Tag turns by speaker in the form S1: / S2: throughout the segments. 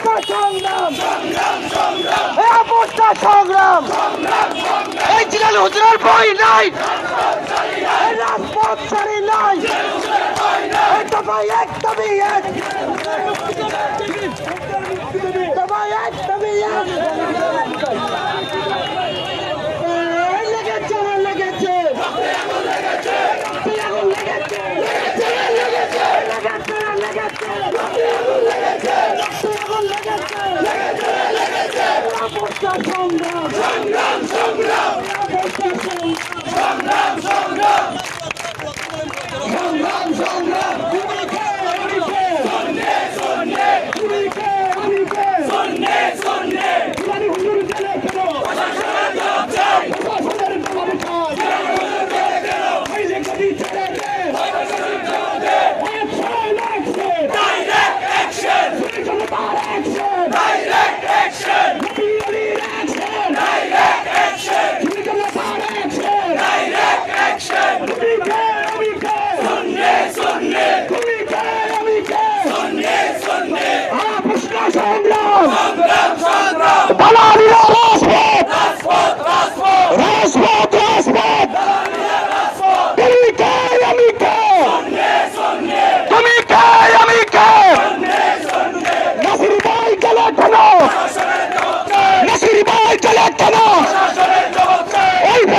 S1: অবস্থার সংগ্রাম এই অবস্থার সংগ্রাম। এই জিলাল হুজুরের ভয় নাই। এই রাজপথ ছাড়ি নাই। এই এক তবে এক। তবাই এক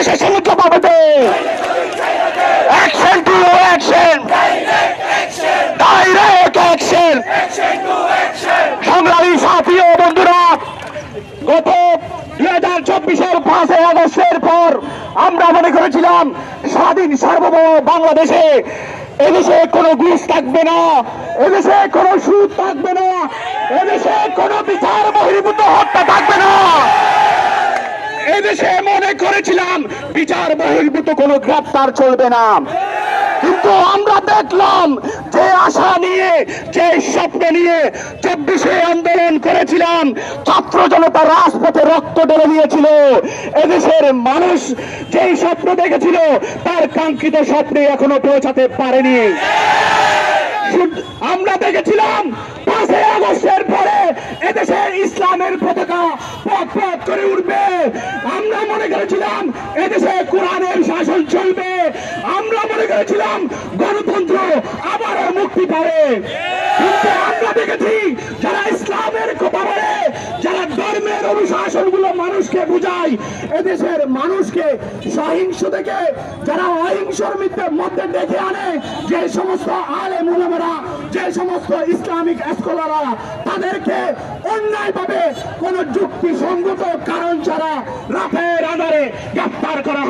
S1: ওই প্রশাসন জবাব action to action direct action সংগ্রামী সাথী ও বন্ধুরা, গত দুই হাজার চব্বিশের পাঁচই আগস্টের পর আমরা মনে করেছিলাম স্বাধীন সার্বভৌম বাংলাদেশে এদেশে কোনো ঘুষ থাকবে না, এদেশে কোনো সুদ থাকবে না, এদেশে কোনো বিচার বহির্ভূত হত্যা থাকবে না। এদেশে করেছিলাম, বিচার বহির্ভূত কোনো গ্রেপ্তার চলবে না। কিন্তু আমরা দেখলাম যে আশা নিয়ে, যে স্বপ্ন নিয়ে চব্বিশে আন্দোলন করেছিলাম, ছাত্র জনতা রাজপথে রক্ত ঢেলে দিয়েছিল। এদেশের মানুষ যেই স্বপ্ন দেখেছিল, তার কাঙ্ক্ষিত স্বপ্নে এখনও পৌঁছাতে পারেনি। আমরা দেখেছিলাম, পাঁচই আগস্টের পরে পথ পথ করে উঠবে। আমরা মনে করেছিলাম এদেশে কোরআনের শাসন চলবে। আমরা মনে করেছিলাম গণতন্ত্র আবারও মুক্তি পাবে। কিন্তু আমরা দেখেছি যারা ইসলামের বলে, যারা ধর্মের অনুশাসনগুলো মানুষকে বুঝায়, এদেশের মানুষকে সহিংস থেকে যারা অহিংসর মধ্যে ডেকে আনে, যে সমস্ত আলে মুলামারা যে সমস্ত ইসলামিক স্কলাররা, তাদেরকে অন্যায়ভাবে কোন যুক্তিসঙ্গত কারণ ছাড়া রাতের আধারে গ্রেপ্তার করা